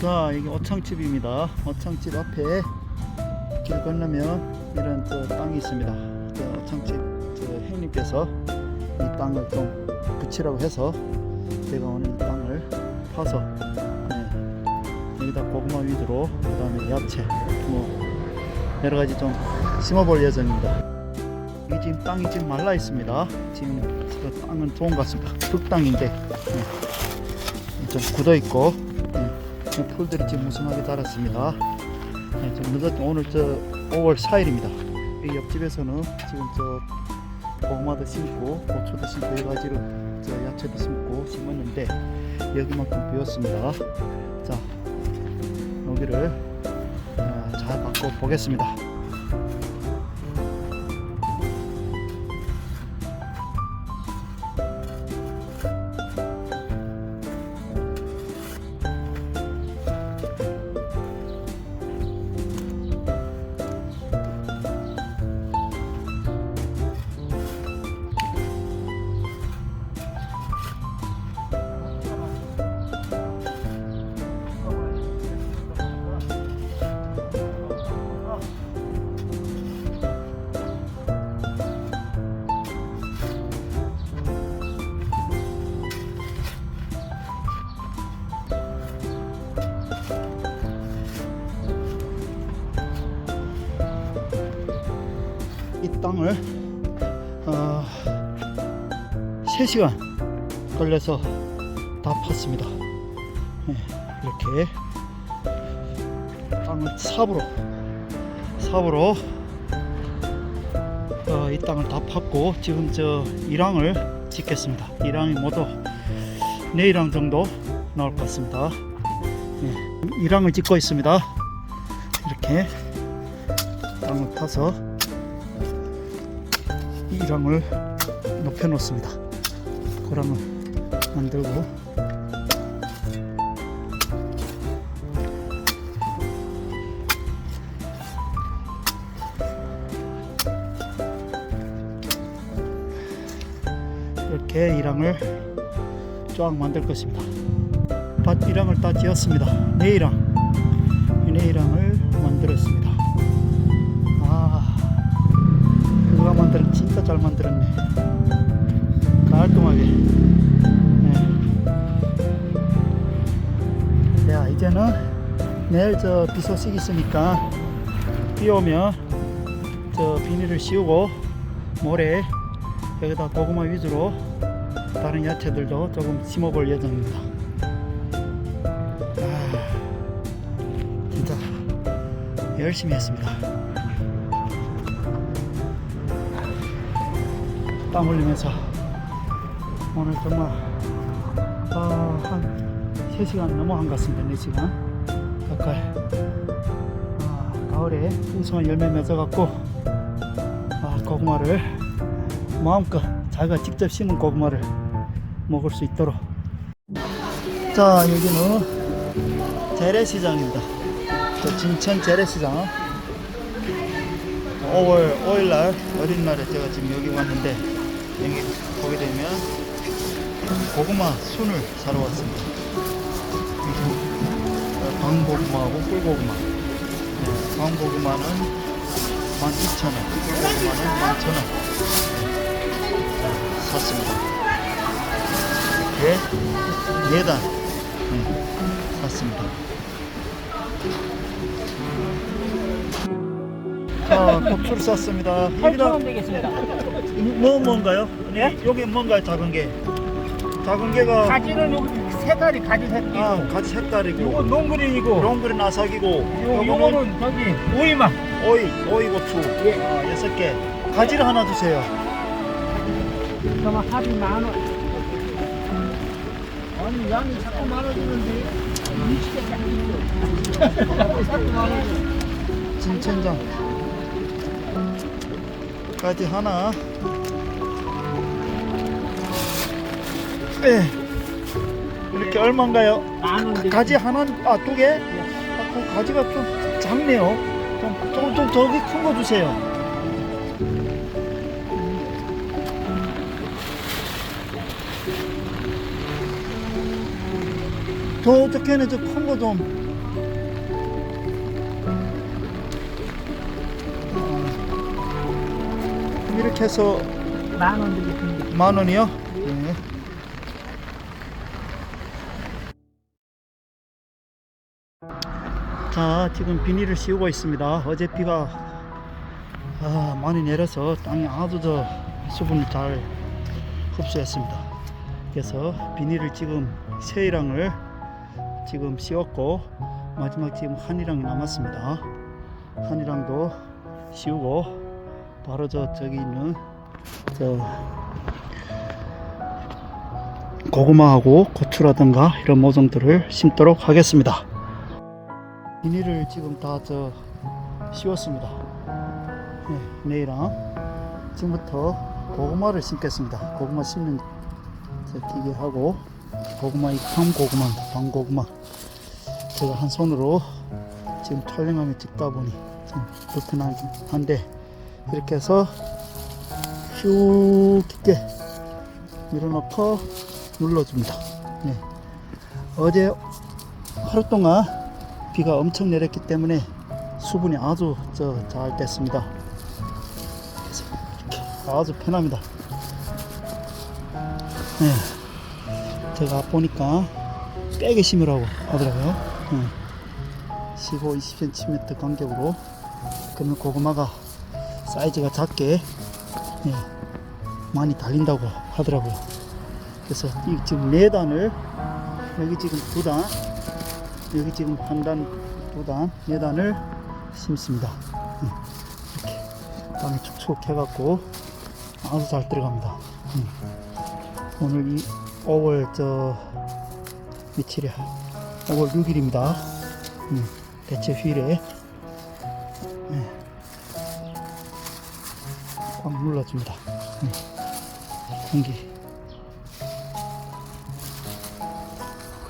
자, 여기 어창집입니다. 어창집 앞에 길 건너면 이런 저 땅이 있습니다. 저 어창집 저 형님께서 이 땅을 좀 붙이라고 해서 제가 오늘 이 땅을 파서 네, 여기다 고구마 위주로 그 다음에 야채 뭐 여러 가지 좀 심어볼 예정입니다. 이 지금 땅이 지금 말라 있습니다. 지금 그 땅은 좋은 것 같습니다. 흙 땅인데 네, 좀 굳어 있고 네, 풀들이 지금 무성하게 자랐습니다. 네, 좀 늦었 오늘 저 5월 4일입니다. 이 옆집에서는 지금 저 고구마도 심고 고추도 심고 가지로 저 야채도 심고 심었는데 여기만큼 비었습니다. 자 여기를 아, 잘 바꿔 보겠습니다. 땅을 어, 3시간 걸려서 다 팠습니다. 네, 이렇게 땅을 삽으로 삽으로 어, 이 땅을 다 팠고 지금 저 일항을 짓겠습니다. 일항이 모두 내일항 정도 나올 것 같습니다. 네, 일항을 짓고 있습니다. 이렇게 땅을 파서 이 랑을 높여 놓습니다. 고랑을 만들고 이렇게 이랑을 쫙 만들 것입니다. 밭 이랑을 다 지었습니다. 내 이랑 잘 만들었네. 깔끔하게. 네. 야 이제는 내일 저 비 소식 있으니까 비 오면 저 비닐을 씌우고 모레 여기다 고구마 위주로 다른 야채들도 조금 심어볼 예정입니다. 아, 진짜 열심히 했습니다 땀 흘리면서 오늘 정말 아, 한 3시간 넘어 한 것 같습니다 4시간. 가까이. 아, 가을에 풍성한 열매 맺어갖고 아, 고구마를 마음껏 자기가 직접 심은 고구마를 먹을 수 있도록. 자 여기는 재래시장입니다. 저 진천 재래시장. 5월 5일날 어린날에 제가 지금 여기 왔는데 여기 보게 되면 고구마 순을 사러 왔습니다. 방고구마하고 꿀고구마. 네, 방고구마는 12,000원, 꿀고구마는 11,000원 샀습니다. 이렇게 4단 네, 샀습니다. 자, 고추를 샀습니다. 8,000원 되겠습니다. 뭐 뭔가요? 예? 여기 뭔가요? 작은 게. 작은 게가 가지는 여기 색깔이 가지 색깔이고 아 가지 색깔이고 요거 농그린이고 롱그린 아삭이고 요, 요거는 저기 오이맛 오이 오이 고추 예. 아, 여섯 개 가지를 하나 주세요. 그러면 합이 만원 아니 양이 자꾸 많아지는데 미치겠다 많아져 진천장 가지 하나. 예. 이렇게 얼마인가요? 만원 가지 하나 아두 개? 아, 그 가지가 좀 작네요. 좀, 좀, 좀 저기 큰 거 주세요. 저쪽에는 저큰거 좀 이렇게 해서 만원 되겠습니다. 만 원이요? 네. 자, 지금 비닐을 씌우고 있습니다. 어제 비가 아, 많이 내려서 땅이 아주 저 수분을 잘 흡수했습니다. 그래서 비닐을 지금 세 이랑을 지금 씌웠고 마지막 지금 한 이랑 남았습니다. 한 이랑도 씌우고 바로 저 저기 있는 저 고구마하고 고추라든가 이런 모종들을 심도록 하겠습니다. 비닐을 지금 다 저 씌웠습니다. 네, 내일랑 지금부터 고구마를 심겠습니다. 고구마 심는 저 기계 하고 고구마 이팜 고구마, 방 고구마 제가 한 손으로 지금 촬영하며 찍다 보니 좀 불편한데 이렇게 해서 쭉 깊게 밀어넣고 눌러줍니다. 네. 어제 하루 동안 비가 엄청 내렸기 때문에 수분이 아주 저잘 됐습니다. 이렇게 아주 편합니다. 네. 제가 보니까 빼게 심으라고 하더라고요. 네. 15, 20cm 간격으로 그러면 고구마가 사이즈가 작게 네. 많이 달린다고 하더라고요. 그래서 이 지금 네 단을 여기 지금 두 단, 여기 지금 한 단, 두 단, 네 단을 심습니다. 음, 이렇게 땅이 축축 해갖고 아주 잘 들어갑니다. 음. 오늘 이 5월 저 며칠이야? 5월 6일입니다. 음, 대체 휴일에 꽉 눌러줍니다. 음. 공기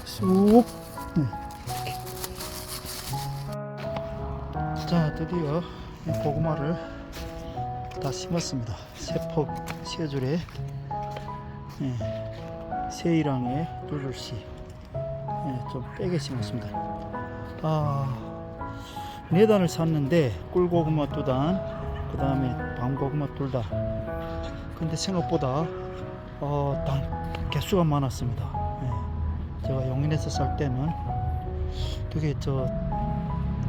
쑥 네. 자 드디어 이 고구마를 다 심었습니다 세폭 세 줄에 네. 세이랑에 두 줄씩 네, 좀 빼게 심었습니다 아 네 단을 샀는데 꿀고구마 두 단 그 다음에 밤고구마 둘 다 근데 생각보다 어, 단 개수가 많았습니다. 예. 제가 용인에서 살 때는 되게 저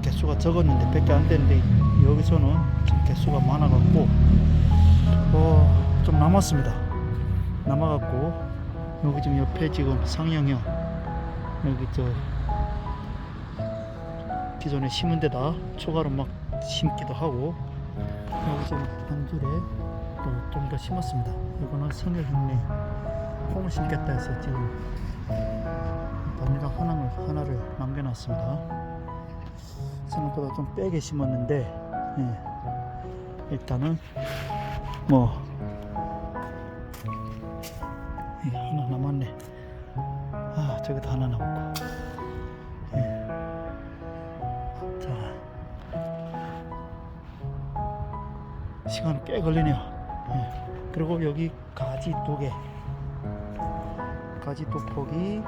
개수가 적었는데 몇개안 되는데 여기서는 좀 개수가 많아갖고 어, 좀 남았습니다. 남아갖고 여기 지금 옆에 지금 상영형 여기 저 기존에 심은 데다 추가로 막 심기도 하고 여기 지금 한 줄에 또 좀 더 심었습니다. 이거는 흉내 콩을 심겠다 해서 지금 바니락 하나를 하나를 남겨놨습니다. 생각보다 좀 빼게 심었는데 예. 일단은 뭐 이게 하나 남았네. 아 저기도 하나 남고. 시간 꽤 걸리네요. 예. 그리고 여기 가지 두 개, 가지 두 폭이,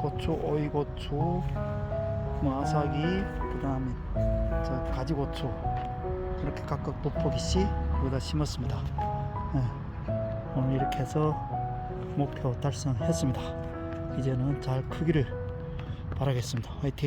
고추, 오이고추, 뭐 아사기, 그 다음에 저 가지고추 이렇게 각각 두 포기씩 여기다 심었습니다. 예. 오늘 이렇게 해서 목표 달성했습니다. 이제는 잘 크기를 바라겠습니다. 화이팅!